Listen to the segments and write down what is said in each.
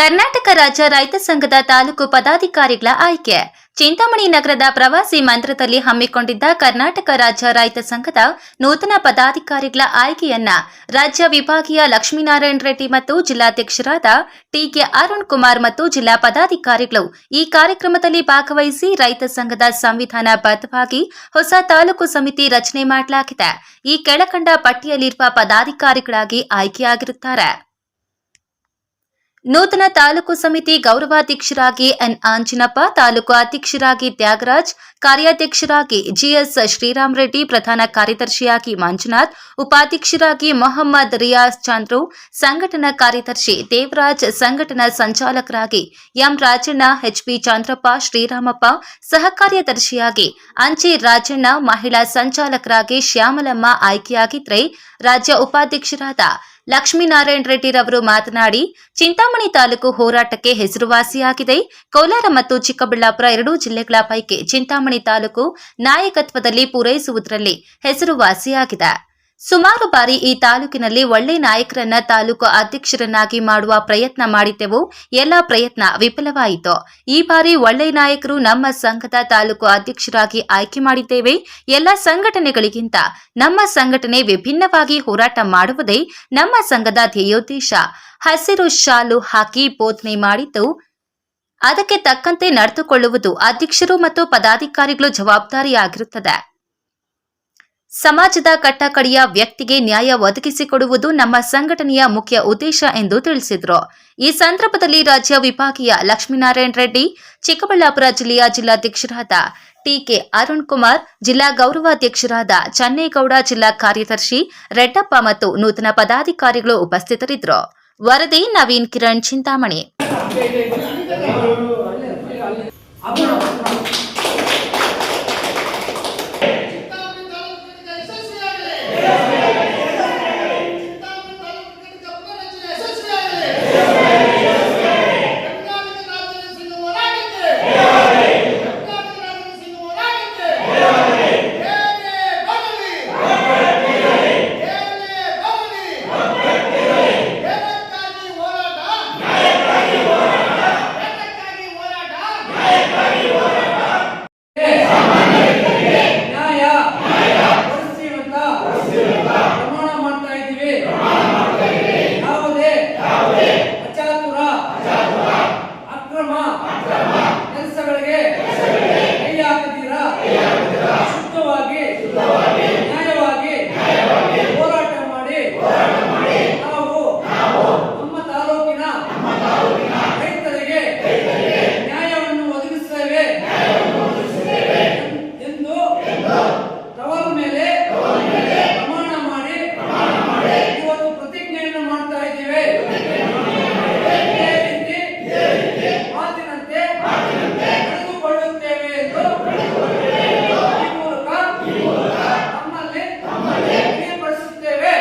ಕರ್ನಾಟಕ ರಾಜ್ಯ ರೈತ ಸಂಘದ ತಾಲೂಕು ಪದಾಧಿಕಾರಿಗಳ ಆಯ್ಕೆ. ಚಿಂತಾಮಣಿ ನಗರದ ಪ್ರವಾಸಿ ಮಂತ್ರದಲ್ಲಿ ಹಮ್ಮಿಕೊಂಡಿದ್ದ ಕರ್ನಾಟಕ ರಾಜ್ಯ ರೈತ ಸಂಘದ ನೂತನ ಪದಾಧಿಕಾರಿಗಳ ಆಯ್ಕೆಯನ್ನ ರಾಜ್ಯ ವಿಭಾಗೀಯ ಲಕ್ಷ್ಮೀನಾರಾಯಣ ರೆಡ್ಡಿ ಮತ್ತು ಜಿಲ್ಲಾಧ್ಯಕ್ಷರಾದ ಟಿಕೆ ಅರುಣ್ ಕುಮಾರ್ ಮತ್ತು ಜಿಲ್ಲಾ ಪದಾಧಿಕಾರಿಗಳು ಈ ಕಾರ್ಯಕ್ರಮದಲ್ಲಿ ಭಾಗವಹಿಸಿ ರೈತ ಸಂಘದ ಸಂವಿಧಾನ ಬದ್ಧವಾಗಿ ಹೊಸ ತಾಲೂಕು ಸಮಿತಿ ರಚನೆ ಮಾಡಲಾಗಿದೆ. ಈ ಕೆಳಕಂಡ ಪಟ್ಟಿಯಲ್ಲಿರುವ ಪದಾಧಿಕಾರಿಗಳಾಗಿ ಆಯ್ಕೆಯಾಗಿರುತ್ತಾರೆ. ನೂತನ ತಾಲೂಕು ಸಮಿತಿ ಗೌರವಾಧ್ಯಕ್ಷರಾಗಿ ಎನ್ ಆಂಜಿನಪ್ಪ, ತಾಲೂಕು ಅಧ್ಯಕ್ಷರಾಗಿ ತ್ಯಾಗರಾಜ್, ಕಾರ್ಯಾಧ್ಯಕ್ಷರಾಗಿ ಜಿಎಸ್ ಶ್ರೀರಾಮ್ ರೆಡ್ಡಿ ಪ್ರಧಾನ ಕಾರ್ಯದರ್ಶಿಯಾಗಿ ಮಂಜುನಾಥ್, ಉಪಾಧ್ಯಕ್ಷರಾಗಿ ಮೊಹಮ್ಮದ್ ರಿಯಾಜ್ ಚಂದ್ರು, ಸಂಘಟನಾ ಕಾರ್ಯದರ್ಶಿ ದೇವರಾಜ್, ಸಂಘಟನಾ ಸಂಚಾಲಕರಾಗಿ ಎಂ ರಾಜಣ್ಣ ಎಚ್ಪಿ ಚಂದ್ರಪ್ಪ, ಶ್ರೀರಾಮಪ್ಪ ಸಹ ಕಾರ್ಯದರ್ಶಿಯಾಗಿ ಅಂಚೆ ರಾಜಣ್ಣ, ಮಹಿಳಾ ಸಂಚಾಲಕರಾಗಿ ಶ್ಯಾಮಲಮ್ಮ ಆಯ್ಕೆಯಾಗಿದ್ರೆ ರಾಜ್ಯ ಉಪಾಧ್ಯಕ್ಷರಾದ ಲಕ್ಷ್ಮೀನಾರಾಯಣ ರೆಡ್ಡಿರವರು ಮಾತನಾಡಿ, ಚಿಂತಾಮಣಿ ತಾಲೂಕು ಹೋರಾಟಕ್ಕೆ ಹೆಸರುವಾಸಿಯಾಗಿದೆ. ಕೋಲಾರ ಮತ್ತು ಚಿಕ್ಕಬಳ್ಳಾಪುರ ಎರಡೂ ಜಿಲ್ಲೆಗಳ ಪೈಕಿ ಚಿಂತಾಮಣಿ ತಾಲೂಕು ನಾಯಕತ್ವದಲ್ಲಿ ಪೂರೈಸುವುದರಲ್ಲಿ ಹೆಸರುವಾಸಿಯಾಗಿದೆ. ಸುಮಾರು ಬಾರಿ ಈ ತಾಲೂಕಿನಲ್ಲಿ ಒಳ್ಳೆ ನಾಯಕರನ್ನ ತಾಲೂಕು ಅಧ್ಯಕ್ಷರನ್ನಾಗಿ ಮಾಡುವ ಪ್ರಯತ್ನ ಮಾಡಿದ್ದೆವು. ಎಲ್ಲ ಪ್ರಯತ್ನ ವಿಫಲವಾಯಿತು. ಈ ಬಾರಿ ಒಳ್ಳೆ ನಾಯಕರು ನಮ್ಮ ಸಂಘದ ತಾಲೂಕು ಅಧ್ಯಕ್ಷರಾಗಿ ಆಯ್ಕೆ ಮಾಡಿದ್ದೇವೆ. ಎಲ್ಲ ಸಂಘಟನೆಗಳಿಗಿಂತ ನಮ್ಮ ಸಂಘಟನೆ ವಿಭಿನ್ನವಾಗಿ ಹೋರಾಟ ಮಾಡುವುದೇ ನಮ್ಮ ಸಂಘದ ಧ್ಯೇಯೋದ್ದೇಶ ಹಸಿರು ಶಾಲು ಹಾಕಿ ಬೋಧನೆ ಮಾಡಿದ್ದು, ಅದಕ್ಕೆ ತಕ್ಕಂತೆ ನಡೆದುಕೊಳ್ಳುವುದು ಅಧ್ಯಕ್ಷರು ಮತ್ತು ಪದಾಧಿಕಾರಿಗಳು ಜವಾಬ್ದಾರಿಯಾಗಿರುತ್ತದೆ. ಸಮಾಜದ ಕಟ್ಟಕಡೆಯ ವ್ಯಕ್ತಿಗೆ ನ್ಯಾಯ ಒದಗಿಸಿಕೊಡುವುದು ನಮ್ಮ ಸಂಘಟನೆಯ ಮುಖ್ಯ ಉದ್ದೇಶ ಎಂದು ತಿಳಿಸಿದರು. ಈ ಸಂದರ್ಭದಲ್ಲಿ ರಾಜ್ಯ ವಿಭಾಗೀಯ ಲಕ್ಷ್ಮೀನಾರಾಯಣ ರೆಡ್ಡಿ, ಚಿಕ್ಕಬಳ್ಳಾಪುರ ಜಿಲ್ಲೆಯ ಜಿಲ್ಲಾಧ್ಯಕ್ಷರಾದ ಟಿಕೆ ಅರುಣ್ ಕುಮಾರ್ ಜಿಲ್ಲಾ ಗೌರವಾಧ್ಯಕ್ಷರಾದ ಚನ್ನೇಗೌಡ, ಜಿಲ್ಲಾ ಕಾರ್ಯದರ್ಶಿ ರೆಡ್ಡಪ್ಪ ಮತ್ತು ನೂತನ ಪದಾಧಿಕಾರಿಗಳು ಉಪಸ್ಥಿತರಿದ್ದರು. ವರದಿ ನವೀನ್ ಕಿರಣ್ ಚಿಂತಾಮಣಿ ತಾಲೂಕಿನ ಯಶಸ್ವಿಯಾಗಲಿ ಚಿಂತಾಮಣಿ ತಾಲೂಕಿನ ಪುನರಚನೆ ಯಶಸ್ವಿಯಾಗಲಿ ಕರ್ನಾಟಕ ರಾಜ್ಯದ ಸಿಂಹ ಹೋರಾಟಕ್ಕೆ ಕರ್ನಾಟಕ ರಾಜ್ಯದ ಸಿಂಹ ಹೋರಾಟಕ್ಕೆ ಏನೇ ಬರಲಿ ಏನೇ ಬರಲಿ ಏನಕ್ಕಾಗಿ ಹೋರಾಟ ಏನಕ್ಕಾಗಿ ಹೋರಾಟ ನ್ಯಾಯ ಒದಗಿಸಿ ಅಂತ ಪ್ರಮಾಣ ಮಾಡ್ತಾ ಇದ್ದೀವಿ ಯಾವುದೇ ಅಚಾತುರ ಅಕ್ರಮ ಕೆಲಸಗಳಿಗೆ ಕೈ ಹಾಕದಿರ ಶುದ್ಧವಾಗಿ ನ್ಯಾಯವಾಗಿ ಹೋರಾಟ ಮಾಡಿ ನಾವು ನಮ್ಮ ತಾಲೂಕಿನ ರೈತರಿಗೆ ನ್ಯಾಯವನ್ನು ಒದಗಿಸುತ್ತೇವೆ ಎಂದು ತವರ ಮೇಲೆ ಪ್ರಮಾಣ ಮಾಡಿ ಇವತ್ತು ಪ್ರತಿಜ್ಞೆಯನ್ನು ಮಾಡ್ತಾ ಇದ್ದೇವೆ ಇದೇ ರೀತಿ ಮಾತಿನಂತೆ ನಡೆದುಕೊಳ್ಳುತ್ತೇವೆ ಎಂದು ಈ ಮೂಲಕ ನಮ್ಮಲ್ಲಿ ತಿಳಿಯಪಡಿಸುತ್ತೇವೆ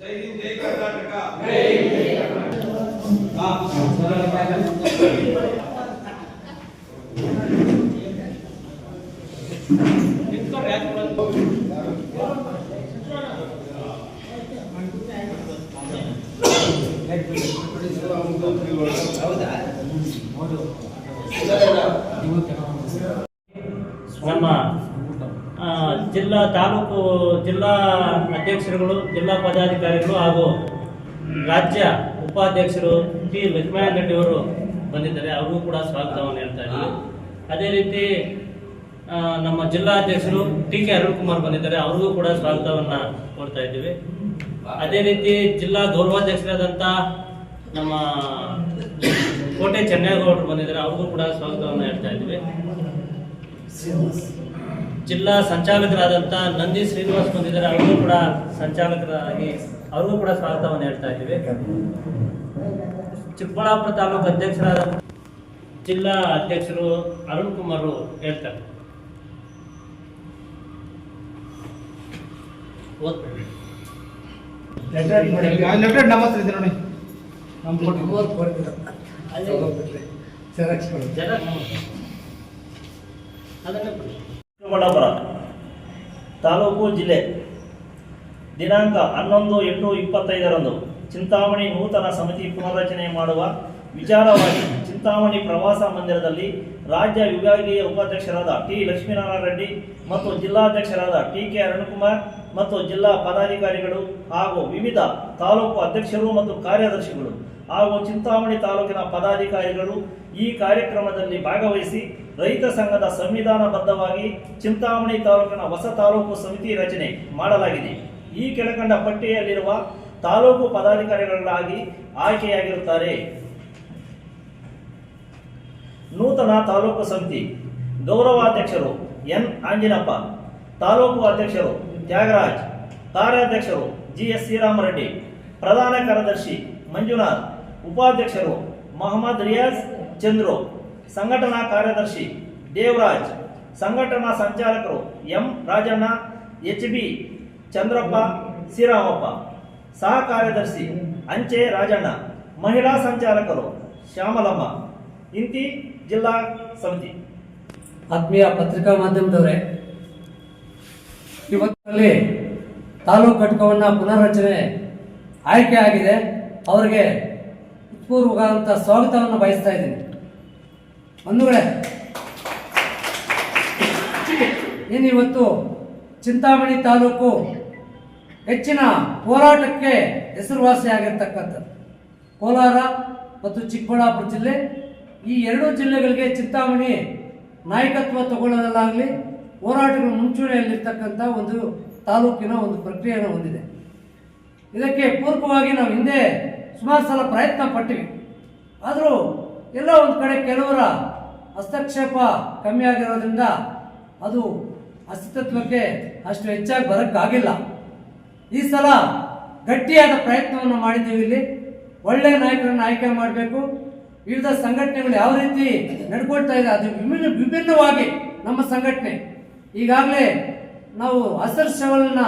ಜೈ ಹಿಂದ್ ಜೈ ಕರ್ನಾಟಕ ನಮ್ಮ ಜಿಲ್ಲಾ ತಾಲೂಕು ಜಿಲ್ಲಾ ಅಧ್ಯಕ್ಷರುಗಳು ಜಿಲ್ಲಾ ಪದಾಧಿಕಾರಿಗಳು ಹಾಗೂ ರಾಜ್ಯ ಉಪಾಧ್ಯಕ್ಷರು ಟಿ ಲಕ್ಷ್ಮಣ ರೆಡ್ಡಿ ಅವರು ಬಂದಿದ್ದಾರೆ. ಅವ್ರಿಗೂ ಕೂಡ ಸ್ವಾಗತವನ್ನು ಹೇಳ್ತಾ ಇದ್ದೀವಿ ಅದೇ ರೀತಿ ನಮ್ಮ ಜಿಲ್ಲಾಧ್ಯಕ್ಷರು ಟಿ ಕೆ ಅರುಣ್ ಕುಮಾರ್ ಬಂದಿದ್ದಾರೆ. ಅವ್ರಿಗೂ ಕೂಡ ಸ್ವಾಗತವನ್ನ ಕೊಡ್ತಾ ಇದ್ದೀವಿ. ಅದೇ ರೀತಿ ಜಿಲ್ಲಾ ಗೌರವಾಧ್ಯಕ್ಷರಾದಂಥ ನಮ್ಮ ಕೋಟೆ ಚೆನ್ನೇಗೌಡರು ಬಂದಿದ್ದಾರೆ. ಅವ್ರಿಗೂ ಕೂಡ ಸ್ವಾಗತವನ್ನು ಹೇಳ್ತಾ ಇದ್ದೀವಿ. ಜಿಲ್ಲಾ ಸಂಚಾಲಕರಾದಂಥ ನಂದಿ ಶ್ರೀನಿವಾಸ್ ಬಂದಿದ್ದಾರೆ. ಅವ್ರಿಗೂ ಕೂಡ ಸಂಚಾಲಕರಾಗಿ ಅವ್ರಿಗೂ ಕೂಡ ಸ್ವಾಗತವನ್ನು ಹೇಳ್ತಾ ಇದ್ದೀವಿ ಚಿಕ್ಕಬಳ್ಳಾಪುರ ತಾಲೂಕು ಅಧ್ಯಕ್ಷರಾದ ಜಿಲ್ಲಾ ಅಧ್ಯಕ್ಷರು ಅರುಣ್ ಕುಮಾರ್ ಹೇಳ್ತಾರೆ. ಚಿಕ್ಕಬಳ್ಳಾಪುರ ತಾಲೂಕು ಜಿಲ್ಲೆ ದಿನಾಂಕ ಹನ್ನೊಂದು ಎಂಟು ಇಪ್ಪತ್ತೈದರಂದು ಚಿಂತಾಮಣಿ ನೂತನ ಸಮಿತಿ ಪುನರ್ರಚನೆ ಮಾಡುವ ವಿಚಾರವಾಗಿ ಚಿಂತಾಮಣಿ ಪ್ರವಾಸ ಮಂದಿರದಲ್ಲಿ ರಾಜ್ಯ ವಿಭಾಗೀಯ ಉಪಾಧ್ಯಕ್ಷರಾದ ಟಿ ಲಕ್ಷ್ಮೀನಾರಾಯಣ ರೆಡ್ಡಿ ಮತ್ತು ಜಿಲ್ಲಾಧ್ಯಕ್ಷರಾದ ಟಿ ಕೆ ಅರುಣಕುಮಾರ್ ಮತ್ತು ಜಿಲ್ಲಾ ಪದಾಧಿಕಾರಿಗಳು ಹಾಗೂ ವಿವಿಧ ತಾಲೂಕು ಅಧ್ಯಕ್ಷರು ಮತ್ತು ಕಾರ್ಯದರ್ಶಿಗಳು ಹಾಗೂ ಚಿಂತಾಮಣಿ ತಾಲೂಕಿನ ಪದಾಧಿಕಾರಿಗಳು ಈ ಕಾರ್ಯಕ್ರಮದಲ್ಲಿ ಭಾಗವಹಿಸಿ ರೈತ ಸಂಘದ ಸಂವಿಧಾನಬದ್ಧವಾಗಿ ಚಿಂತಾಮಣಿ ತಾಲೂಕಿನ ಹೊಸ ತಾಲೂಕು ಸಮಿತಿ ರಚನೆ ಮಾಡಲಾಗಿದೆ. ಈ ಕೆಳಕಂಡ ಪಟ್ಟಿಯಲ್ಲಿರುವ ತಾಲೂಕು ಪದಾಧಿಕಾರಿಗಳಾಗಿ ಆಯ್ಕೆಯಾಗಿರುತ್ತಾರೆ. ನೂತನ ತಾಲೂಕು ಸಮಿತಿ ಗೌರವಾಧ್ಯಕ್ಷರು ಎನ್. ಆಂಜಿನಪ್ಪ, ತಾಲೂಕು ಅಧ್ಯಕ್ಷರು ತ್ಯಾಗರಾಜ್, ಕಾರ್ಯಾಧ್ಯಕ್ಷರು ಜಿ ಎಸ್ ಶ್ರೀರಾಮರೆಡ್ಡಿ, ಪ್ರಧಾನ ಕಾರ್ಯದರ್ಶಿ ಮಂಜುನಾಥ್, ಉಪಾಧ್ಯಕ್ಷರು ಮೊಹಮ್ಮದ್ ರಿಯಾಜ್ ಚಂದ್ರು, ಸಂಘಟನಾ ಕಾರ್ಯದರ್ಶಿ ದೇವರಾಜ್, ಸಂಘಟನಾ ಸಂಚಾಲಕರು M. Rajanna, H. B. Chandrappa Siramappa ಸಹ ಕಾರ್ಯದರ್ಶಿ ಅಂಚೆ ರಾಜಣ್ಣ. ಮಹಿಳಾ ಸಂಚಾಲಕರು ಶ್ಯಾಮಲಮ್ಮ. ಇಂತಿ ಜಿಲ್ಲಾ ಸಮಿತಿ. ಆತ್ಮೀಯ ಪತ್ರಿಕಾ ಮಾಧ್ಯಮದವರೇ, ಇವತ್ತಿನಲ್ಲಿ ತಾಲೂಕು ಘಟಕವನ್ನು ಪುನರ್ರಚನೆ ಆಯ್ಕೆ ಆಗಿದೆ. ಅವರಿಗೆ ಪೂರ್ವಕವಾದಂಥ ಸ್ವಾಗತವನ್ನು ಬಯಸ್ತಾ ಇದ್ದೀನಿ. ಬಂಧುಗಳೇ ಏನು ಇವತ್ತು ಚಿಂತಾಮಣಿ ತಾಲೂಕು ಹೆಚ್ಚಿನ ಹೋರಾಟಕ್ಕೆ ಹೆಸರುವಾಸಿಯಾಗಿರ್ತಕ್ಕಂಥದ್ದು. ಕೋಲಾರ ಮತ್ತು ಚಿಕ್ಕಬಳ್ಳಾಪುರ ಜಿಲ್ಲೆ, ಈ ಎರಡೂ ಜಿಲ್ಲೆಗಳಿಗೆ ಚಿಂತಾಮಣಿ ನಾಯಕತ್ವ ತಗೊಳ್ಳೋದಲ್ಲಾಗಲಿ ಹೋರಾಟಗಳು ಮುಂಚೂಣಿಯಲ್ಲಿರ್ತಕ್ಕಂಥ ಒಂದು ತಾಲೂಕಿನ ಒಂದು ಪ್ರಕ್ರಿಯೆಯನ್ನು ಹೊಂದಿದೆ. ಇದಕ್ಕೆ ಪೂರ್ವವಾಗಿ ನಾವು ಹಿಂದೆ ಸುಮಾರು ಸಲ ಪ್ರಯತ್ನ ಪಟ್ಟಿವಿ. ಆದರೂ ಎಲ್ಲ ಒಂದು ಕಡೆ ಕೆಲವರ ಹಸ್ತಕ್ಷೇಪ ಕಮ್ಮಿ ಆಗಿರೋದ್ರಿಂದ ಅದು ಅಸ್ತಿತ್ವಕ್ಕೆ ಅಷ್ಟು ಹೆಚ್ಚಾಗಿ ಬರೋಕ್ಕಾಗಿಲ್ಲ. ಈ ಸಲ ಗಟ್ಟಿಯಾದ ಪ್ರಯತ್ನವನ್ನು ಮಾಡಿದ್ದೀವಿ ಇಲ್ಲಿ. ಒಳ್ಳೆಯ ನಾಯಕರನ್ನು ಆಯ್ಕೆ ಮಾಡಬೇಕು. ವಿವಿಧ ಸಂಘಟನೆಗಳು ಯಾವ ರೀತಿ ನಡ್ಕೊಳ್ತಾ ಇದೆ, ಅದು ವಿಭಿನ್ನ ವಿಭಿನ್ನವಾಗಿ ನಮ್ಮ ಸಂಘಟನೆ. ಈಗಾಗಲೇ ನಾವು ಹಸರ್ ಶವಲ್ನ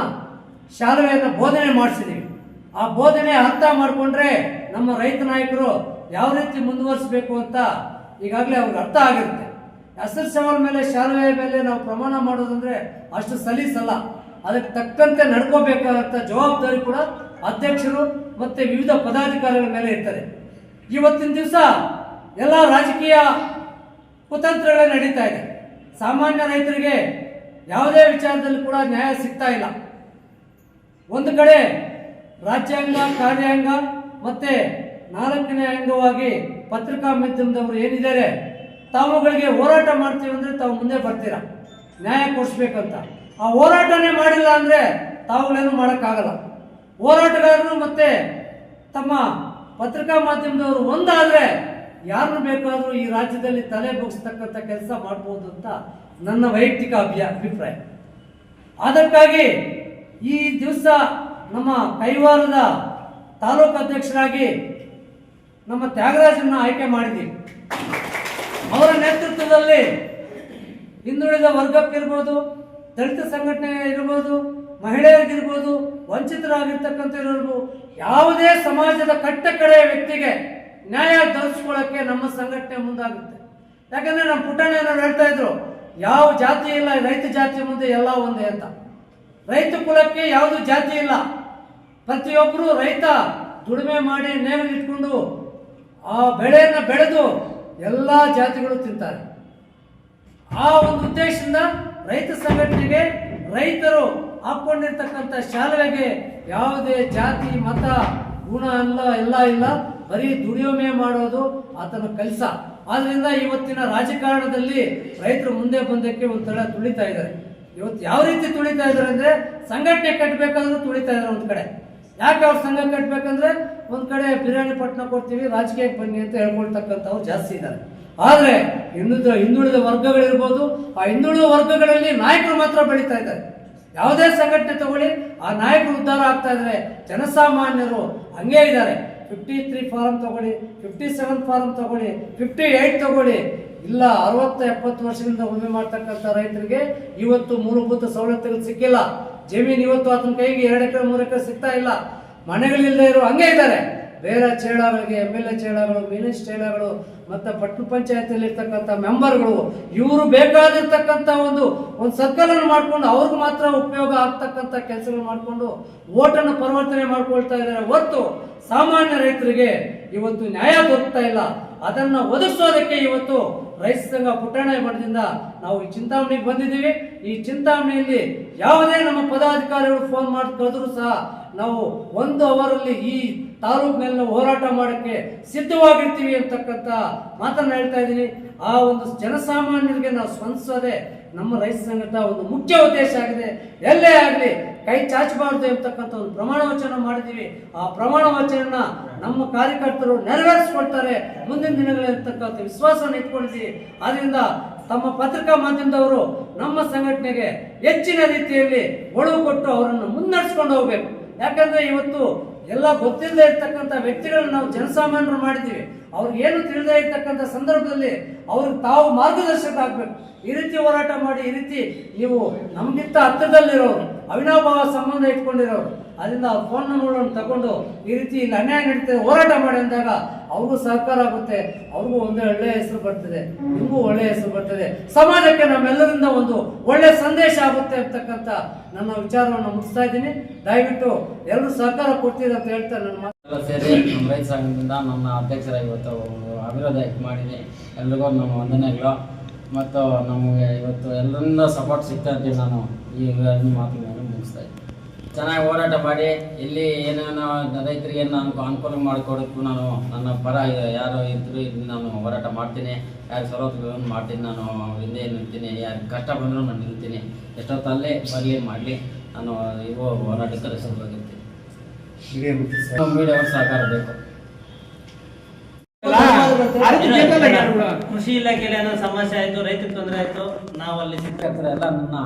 ಶಾಲುವೆಯನ್ನು ಬೋಧನೆ ಮಾಡಿಸಿದ್ದೀವಿ. ಆ ಬೋಧನೆ ಅರ್ಥ ಮಾಡಿಕೊಂಡ್ರೆ ನಮ್ಮ ರೈತ ನಾಯಕರು ಯಾವ ರೀತಿ ಮುಂದುವರಿಸಬೇಕು ಅಂತ ಈಗಾಗಲೇ ಅವ್ರಿಗೆ ಅರ್ಥ ಆಗಿರುತ್ತೆ. ಹಸಿರು ಶವಲ್ ಮೇಲೆ, ಶಾಲೆಯ ಮೇಲೆ ನಾವು ಪ್ರಮಾಣ ಮಾಡೋದಂದ್ರೆ ಅಷ್ಟು ಸಲೀಸಲ್ಲ. ಅದಕ್ಕೆ ತಕ್ಕಂತೆ ನಡ್ಕೋಬೇಕಾದಂಥ ಜವಾಬ್ದಾರಿ ಕೂಡ ಅಧ್ಯಕ್ಷರು ಮತ್ತೆ ವಿವಿಧ ಪದಾಧಿಕಾರಿಗಳ ಮೇಲೆ ಇರ್ತದೆ. ಇವತ್ತಿನ ದಿವಸ ಎಲ್ಲ ರಾಜಕೀಯ ಕುತಂತ್ರಗಳೇ ನಡೀತಾ ಇದೆ. ಸಾಮಾನ್ಯ ರೈತರಿಗೆ ಯಾವುದೇ ವಿಚಾರದಲ್ಲಿ ಕೂಡ ನ್ಯಾಯ ಸಿಗ್ತಾ ಇಲ್ಲ. ಒಂದು ಕಡೆ ರಾಜ್ಯಾಂಗ, ಕಾರ್ಯಾಂಗ ಮತ್ತೆ ನಾಲ್ಕನೇ ಅಂಗವಾಗಿ ಪತ್ರಿಕಾ ಮಾಧ್ಯಮದವರು ಏನಿದ್ದಾರೆ, ತಾವುಗಳಿಗೆ ಹೋರಾಟ ಮಾಡ್ತೀವಿ ಅಂದರೆ ತಾವು ಮುಂದೆ ಬರ್ತೀರಾ? ನ್ಯಾಯ ಕೊಡಿಸ್ಬೇಕಂತ. ಆ ಹೋರಾಟನೇ ಮಾಡಿಲ್ಲ ಅಂದರೆ ತಾವುಗಳೇನು ಮಾಡೋಕ್ಕಾಗಲ್ಲ. ಹೋರಾಟಗಾರರು ಮತ್ತೆ ತಮ್ಮ ಪತ್ರಿಕಾ ಮಾಧ್ಯಮದವರು ಒಂದಾದರೆ ಯಾರು ಬೇಕಾದರೂ ಈ ರಾಜ್ಯದಲ್ಲಿ ತಲೆ ಬಗ್ಸ್ತಕ್ಕಂಥ ಕೆಲಸ ಮಾಡ್ಬೋದು ಅಂತ ನನ್ನ ವೈಯಕ್ತಿಕ ಅಭಿಯ ಅಭಿಪ್ರಾಯ. ಅದಕ್ಕಾಗಿ ಈ ದಿವಸ ನಮ್ಮ ಕೈವಾರದ ತಾಲೂಕು ಅಧ್ಯಕ್ಷರಾಗಿ ನಮ್ಮ ತ್ಯಾಗರಾಜನ್ನ ಆಯ್ಕೆ ಮಾಡಿದ್ದೀವಿ ಅವರ ನೇತೃತ್ವದಲ್ಲಿ ಹಿಂದುಳಿದ ವರ್ಗಕ್ಕಿರ್ಬೋದು ದಲಿತ ಸಂಘಟನೆ ಇರ್ಬೋದು, ಮಹಿಳೆಯರಿಗಿರ್ಬೋದು ವಂಚಿತರಾಗಿರ್ತಕ್ಕಂಥ ಇರೋರ್ಗು ಯಾವುದೇ ಸಮಾಜದ ಕಟ್ಟ ಕಡೆಯ ವ್ಯಕ್ತಿಗೆ ನ್ಯಾಯ ದೊರಕಿಸ್ಕೊಳ್ಳೋಕ್ಕೆ ನಮ್ಮ ಸಂಘಟನೆ ಮುಂದಾಗುತ್ತೆ. ಯಾಕಂದ್ರೆ ನಮ್ಮ ಪುಟ್ಟಣ್ಣನವ್ರು ಹೇಳ್ತಾ ಇದ್ರು, ಯಾವ ಜಾತಿ ಇಲ್ಲ, ರೈತ ಜಾತಿ ಮುಂದೆ ಎಲ್ಲ ಒಂದೇ ಅಂತ. ರೈತ ಕುಲಕ್ಕೆ ಯಾವುದು ಜಾತಿ ಇಲ್ಲ. ಪ್ರತಿಯೊಬ್ಬರು ರೈತ ದುಡಿಮೆ ಮಾಡಿ ನೇಗಿಲು ಇಟ್ಕೊಂಡು ಆ ಬೆಳೆಯನ್ನು ಬೆಳೆದು ಎಲ್ಲ ಜಾತಿಗಳು ತಿಂತಾರೆ. ಆ ಒಂದು ಉದ್ದೇಶದಿಂದ ರೈತ ಸಂಘಟನೆಗೆ ರೈತರು ಹಾಕೊಂಡಿರ್ತಕ್ಕಂಥ ಶಾಲೆಗೆ ಯಾವುದೇ ಜಾತಿ, ಮತ, ಗುಣ ಅಲ್ಲ ಎಲ್ಲ ಇಲ್ಲ. ಬರೀ ದುಡಿಯೋಮೆ ಮಾಡೋದು ಆತನ ಕೆಲಸ. ಆದ್ರಿಂದ ಇವತ್ತಿನ ರಾಜಕಾರಣದಲ್ಲಿ ರೈತರು ಮುಂದೆ ಬಂದಕ್ಕೆ ಒಂಥರ ತುಳಿತಾ ಇದ್ದಾರೆ. ಇವತ್ತು ಯಾವ ರೀತಿ ತುಳಿತಾ ಇದ್ದಾರೆ ಅಂದ್ರೆ ಸಂಘಟನೆ ಕಟ್ಟಬೇಕಾದ್ರೂ ತುಳಿತಾ ಇದ್ದಾರೆ ಒಂದು ಕಡೆ. ಯಾಕೆ ಅವ್ರ ಸಂಘ ಕಟ್ಟಬೇಕಂದ್ರೆ ಒಂದು ಕಡೆ ಬಿರಿಯಾನಿ ಪಟ್ಟಣ ಕೊಡ್ತೀವಿ, ರಾಜಕೀಯಕ್ಕೆ ಬನ್ನಿ ಅಂತ ಹೇಳ್ಕೊಳ್ತಕ್ಕಂಥವ್ರು ಜಾಸ್ತಿ ಇದ್ದಾರೆ. ಆದ್ರೆ ಹಿಂದುಳಿದ ಹಿಂದುಳಿದ ವರ್ಗಗಳಿರ್ಬೋದು, ಆ ಹಿಂದುಳಿದ ವರ್ಗಗಳಲ್ಲಿ ನಾಯಕರು ಮಾತ್ರ ಬೆಳೀತಾ ಇದ್ದಾರೆ. ಯಾವುದೇ ಸಂಘಟನೆ ತಗೊಳ್ಳಿ, ಆ ನಾಯಕರು ಉದ್ಧಾರ ಆಗ್ತಾ ಇದ್ದಾರೆ ಜನಸಾಮಾನ್ಯರು ಹಂಗೆ ಇದ್ದಾರೆ. ಫಿಫ್ಟಿ ತ್ರೀ ಫಾರಂ ತಗೊಳ್ಳಿ ಫಿಫ್ಟಿ ಸೆವೆನ್ ಫಾರಂ ತಗೊಳ್ಳಿ ಫಿಫ್ಟಿ ಏಯ್ಟ್ ತಗೊಳ್ಳಿ. ಇಲ್ಲ, ಅರವತ್ತು, ಎಪ್ಪತ್ತು ವರ್ಷದಿಂದ ಉಳುಮೆ ಮಾಡ್ತಕ್ಕಂಥ ರೈತರಿಗೆ ಇವತ್ತು ಮೂಲಭೂತ ಸವಲತ್ತುಗಳು ಸಿಕ್ಕಿಲ್ಲ. ಜಮೀನು ಇವತ್ತು ಆತನ ಕೈಗೆ ಎರಡು ಎಕರೆ, ಮೂರು ಎಕರೆ ಸಿಗ್ತಾ ಇಲ್ಲ. ಮನೆಗಳಿಲ್ಲದೆ ಇರೋ ಹಂಗೆ ಇದ್ದಾರೆ. ಬೇರೆ ಚೇಳಗಳಿಗೆ, ಎಂ ಎಲ್ ಎ ಚೇಳಗಳು ಮಿನಿಸ್ ಚೇಳಗಳು, ಮತ್ತು ಪಟ್ಟು ಪಂಚಾಯತಿಯಲ್ಲಿ ಇರ್ತಕ್ಕಂಥ ಮೆಂಬರ್ಗಳು, ಇವರು ಬೇಕಾಗಿರ್ತಕ್ಕಂಥ ಒಂದು ಒಂದು ಸರ್ಕಲನ್ನು ಮಾಡಿಕೊಂಡು ಅವ್ರಿಗೆ ಮಾತ್ರ ಉಪಯೋಗ ಆಗ್ತಕ್ಕಂಥ ಕೆಲಸಗಳು ಮಾಡಿಕೊಂಡು ಓಟನ್ನು ಪರಿವರ್ತನೆ ಮಾಡ್ಕೊಳ್ತಾ ಇದ್ದಾರೆ. ಹೊರತು ಸಾಮಾನ್ಯ ರೈತರಿಗೆ ಇವತ್ತು ನ್ಯಾಯ ದೊರಕ್ತಾ ಇಲ್ಲ. ಅದನ್ನು ಒದಗಿಸೋದಕ್ಕೆ ಇವತ್ತು ರೈತ ಸಂಘ ಪುಟ್ಟಣ ಮಠದಿಂದ ನಾವು ಈ ಚಿಂತಾಮಣಿಗೆ ಬಂದಿದ್ದೀವಿ. ಈ ಚಿಂತಾಮಣಿಯಲ್ಲಿ ಯಾವುದೇ ನಮ್ಮ ಪದಾಧಿಕಾರಿಗಳು ಫೋನ್ ಮಾಡಿ ಸಹ ನಾವು ಒಂದು ಅವರಲ್ಲಿ ಈ ತಾಲೂಕಿನಲ್ಲಿ ಹೋರಾಟ ಮಾಡೋಕ್ಕೆ ಸಿದ್ಧವಾಗಿರ್ತೀವಿ ಅಂತಕ್ಕಂಥ ಮಾತನ್ನ ಹೇಳ್ತಾ ಇದ್ದೀನಿ. ಆ ಒಂದು ಜನಸಾಮಾನ್ಯರಿಗೆ ನಾವು ಸ್ಪಂದಿಸೋದೇ ನಮ್ಮ ರೈತ ಸಂಘದ ಒಂದು ಮುಖ್ಯ ಉದ್ದೇಶ ಆಗಿದೆ. ಎಲ್ಲೇ ಆಗಲಿ ಕೈ ಚಾಚಬಾರ್ದು ಎಂಬತಕ್ಕಂಥ ಒಂದು ಪ್ರಮಾಣ ವಚನ ಮಾಡಿದ್ದೀವಿ. ಆ ಪ್ರಮಾಣ ವಚನ ನಮ್ಮ ಕಾರ್ಯಕರ್ತರು ನೆರವೇರಿಸ್ಕೊಳ್ತಾರೆ. ಮುಂದಿನ ದಿನಗಳಿರ್ತಕ್ಕಂಥ ವಿಶ್ವಾಸವನ್ನು ಇಟ್ಕೊಂಡಿದ್ದೀವಿ. ಆದ್ರಿಂದ ತಮ್ಮ ಪತ್ರಿಕಾ ಮಾಧ್ಯಮದವರು ನಮ್ಮ ಸಂಘಟನೆಗೆ ಹೆಚ್ಚಿನ ರೀತಿಯಲ್ಲಿ ಒಳವು ಕೊಟ್ಟು ಅವರನ್ನು ಮುನ್ನಡೆಸ್ಕೊಂಡು ಹೋಗ್ಬೇಕು. ಯಾಕಂದ್ರೆ ಇವತ್ತು ಎಲ್ಲ ಗೊತ್ತಿಲ್ಲದೆ ಇರ್ತಕ್ಕಂಥ ವ್ಯಕ್ತಿಗಳನ್ನ ನಾವು ಜನಸಾಮಾನ್ಯರು ಮಾಡಿದ್ದೀವಿ. ಅವ್ರಿಗೆ ಏನು ತಿಳಿದೇ ಇರ್ತಕ್ಕಂಥ ಸಂದರ್ಭದಲ್ಲಿ ಅವ್ರಿಗೆ ತಾವು ಮಾರ್ಗದರ್ಶಕ ಆಗ್ಬೇಕು. ಈ ರೀತಿ ಹೋರಾಟ ಮಾಡಿ, ಈ ರೀತಿ ನೀವು ನಮ್ಗಿಂತ ಹತ್ತಿರದಲ್ಲಿರೋರು, ಅವಿನಾಭಾವ ಸಂಬಂಧ ಇಟ್ಕೊಂಡಿರೋರು ಅದರಿಂದ ಅವ್ರ ಫೋನ್ ನಂಬರ್ಗಳನ್ನು ತಗೊಂಡು ಈ ರೀತಿ ಇಲ್ಲಿ ಅನ್ಯಾಯ ನಡೀತದೆ, ಹೋರಾಟ ಮಾಡಿ ಅಂದಾಗ ಅವ್ರಿಗೂ ಸಹಕಾರ ಆಗುತ್ತೆ, ಅವ್ರಿಗೂ ಒಂದು ಒಳ್ಳೆಯ ಹೆಸರು ಬರ್ತದೆ, ನಿಮಗೂ ಒಳ್ಳೆಯ ಹೆಸರು ಬರ್ತದೆ. ಸಮಾಜಕ್ಕೆ ನಮ್ಮೆಲ್ಲರಿಂದ ಒಂದು ಒಳ್ಳೆ ಸಂದೇಶ ಆಗುತ್ತೆ ಅಂತಕ್ಕಂಥ ನನ್ನ ವಿಚಾರವನ್ನು ಮುಗಿಸ್ತಾ ಇದ್ದೀನಿ. ದಯವಿಟ್ಟು ಎಲ್ಲರೂ ಸಹಕಾರ ಕೊಡ್ತೀರಿ ಅಂತ ಹೇಳ್ತಾರೆ ನನ್ನ ಮಾತು. ಸೇರಿ ನಮ್ಮ ರೈತ ಸಂಘದಿಂದ ನನ್ನ ಅಧ್ಯಕ್ಷರ ಇವತ್ತು ಅಭಿವೃದ್ಧಿ ಮಾಡಿದ್ದೀನಿ. ಎಲ್ರಿಗೂ ನಮ್ಮ ವಂದನೆಗಳು. ಮತ್ತು ನಮಗೆ ಇವತ್ತು ಎಲ್ಲರಿಂದ ಸಪೋರ್ಟ್ ಸಿಗ್ತಾ ಇರ್ತೀನಿ ನಾನು. ಈ ಮಾತುಗಳನ್ನು ಮುಗಿಸ್ತಾ ಇದ್ದೀನಿ ಚೆನ್ನಾಗಿ ಹೋರಾಟ ಮಾಡಿ ಇಲ್ಲಿ ಏನೇನೋ ರೈತರಿಗೆ ನಾನು ಅನುಕೂಲ ಮಾಡಿಕೊಡೋಕ್ಕೂ ನಾನು ನನ್ನ ಪರ ಯಾರು ಇದ್ರು ಇಲ್ಲಿ ನಾನು ಹೋರಾಟ ಮಾಡ್ತೀನಿ. ಯಾರು ಸರೋತ್ಗಳು ಮಾಡ್ತೀನಿ. ನಾನು ಹಿಂದೆ ನಿಲ್ತೀನಿ. ಯಾರು ಕಷ್ಟ ಬಂದರೂ ನಾನು ನಿಲ್ತೀನಿ. ಎಷ್ಟೊತ್ತಲ್ಲೇ ಬರಲಿ ಮಾಡಲಿ. ನಾನು ಇವು ಹೋರಾಟಕ್ಕೆ ಮೀಡಿಯಾ ಸಹಕಾರ ಬೇಕು. ಕೃಷಿ ಇಲಾಖೆಯಲ್ಲಿ ಏನೋ ಸಮಸ್ಯೆ ಆಯಿತು ರೈತರಿಗೆ ತೊಂದರೆ ಆಯಿತು ನಾವು ಅಲ್ಲಿ ಸಿಕ್ಕ ಎಲ್ಲ ನನ್ನ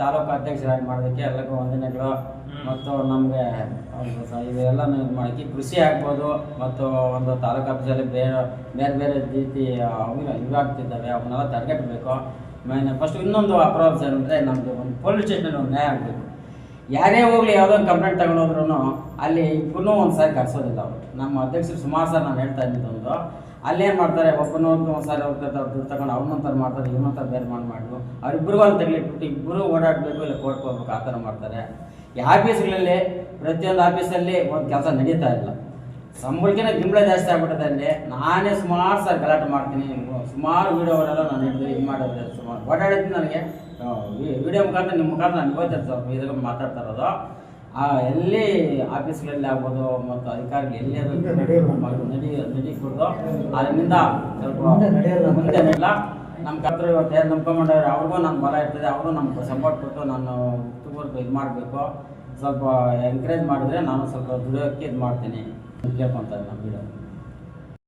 ತಾಲೂಕು ಅಧ್ಯಕ್ಷರಾಗಿ ಮಾಡೋದಕ್ಕೆ ಎಲ್ಲಕ್ಕೂ ವಂದನೆಗಳು. ಮತ್ತು ನಮಗೆ ಇದೆಲ್ಲ ಮಾಡೋಕ್ಕೆ ಕೃಷಿ ಆಗ್ಬೋದು ಮತ್ತು ಒಂದು ತಾಲೂಕು ಆಫೀಸಲ್ಲಿ ಬೇರೆ ಬೇರೆ ಬೇರೆ ರೀತಿ ಇವಾಗ್ತಿದ್ದಾವೆ, ಅವನ್ನೆಲ್ಲ ತಡೆಗಟ್ಟಬೇಕು. ಮೇನ್ ಫಸ್ಟ್ ಇನ್ನೊಂದು ಅಪ್ರೋಚ್ ಏನಂದರೆ ನಮಗೆ ಒಂದು ಪೊಲೀಸ್ ಸ್ಟೇಷನ್ ಒಂದು ನ್ಯಾಯ ಆಗಬೇಕು. ಯಾರೇ ಹೋಗಲಿ ಯಾವುದೋ ಒಂದು ಕಂಪ್ಲೇಂಟ್ ತಗೊಂಡೋದ್ರೂ ಅಲ್ಲಿ ಇಬ್ಬರೂ ಒಂದು ಸಾರಿ ಕರ್ಸೋದಿಲ್ಲ ಅವರು. ನಮ್ಮ ಅಧ್ಯಕ್ಷರು ಸುಮಾರು ಸರ್ ನಾನು ಹೇಳ್ತಾ ಇದ್ದೀನಿ ಒಂದು. ಅಲ್ಲೇನು ಮಾಡ್ತಾರೆ, ಒಬ್ಬನು ಒಂದು ಸಾರಿ ಹೋಗ್ತಾರೆ ಅವ್ರು ದುಡ್ಡು ತಗೊಂಡು ಅವನೊಂಥರ ಮಾಡ್ತಾರೆ ಇವನೊಂಥರ ಬೇರೆ ಮಾಡಿ ಮಾಡಿದ್ರು ಅವ್ರಿಬ್ರಿಗೂ ಅಲ್ಲಿ ತಗಲಿಟ್ಬಿಟ್ಟು ಇಬ್ಬರು ಓಡಾಡಬೇಕು, ಇಲ್ಲ ಕೋರ್ಟ್ಗೆ ಹೋಗ್ಬೇಕು, ಆ ಥರ ಮಾಡ್ತಾರೆ. ಈ ಆಫೀಸ್ಗಳಲ್ಲಿ ಪ್ರತಿಯೊಂದು ಆಫೀಸಲ್ಲಿ ಒಂದು ಕೆಲಸ ನಡೀತಾ ಇಲ್ಲ. ಸಂಬಳಕ್ಕಿಂತ ಗಿಂಬಳ ಜಾಸ್ತಿ ಆಗ್ಬಿಟ್ಟದಲ್ಲಿ ನಾನೇ ಸುಮಾರು ಸರ್ ಗಲಾಟೆ ಮಾಡ್ತೀನಿ ಸುಮಾರು ವೀಡಿಯೋಗಳೆಲ್ಲ ನಾನು ಹಿಡಿದು ಇದು ಮಾಡೋದು ಸುಮಾರು ಓಡಾಡಿದ್ದು ನನಗೆ. ವಿಡಿಯೋ ಮುಖಾಂತರ ನಿಮ್ಮ ಮುಖಾಂತರ ಸ್ವಲ್ಪ ಇದ್ರಲ್ಲಿ ಮಾತಾಡ್ತಾ ಇರೋದು. ಆ ಎಲ್ಲಿ ಆಫೀಸ್ಗಳಲ್ಲಿ ಆಗ್ಬೋದು ಮತ್ತು ಅಧಿಕಾರಿಗಳು ಎಲ್ಲಿ ಅದು ನಡಿ ನಡೀಕೂಡ್ದು ಅದರಿಂದ ಸ್ವಲ್ಪ ಮುಂದೆ ಇಲ್ಲ ನಮ್ಮ ಕತ್ರ ಇವತ್ತು ನಮ್ಮ ಕಮಾಂಡರ್ ಅವ್ರಿಗೂ ನನ್ನ ಬಲ ಇರ್ತದೆ, ಅವರು ನಮ್ಗೆ ಸಪೋರ್ಟ್ ಕೊಟ್ಟು ನಾನು ತುಗೋರ್ದು ಇದು ಮಾಡಬೇಕು. ಸ್ವಲ್ಪ ಎನ್ಕರೇಜ್ ಮಾಡಿದ್ರೆ ನಾನು ಸ್ವಲ್ಪ ದುಡಿಯೋಕ್ಕೆ ಇದು ಮಾಡ್ತೀನಿ. ಕೇಳ್ಕೊತಾರೆ ನಮ್ಮ ವಿಡಿಯೋ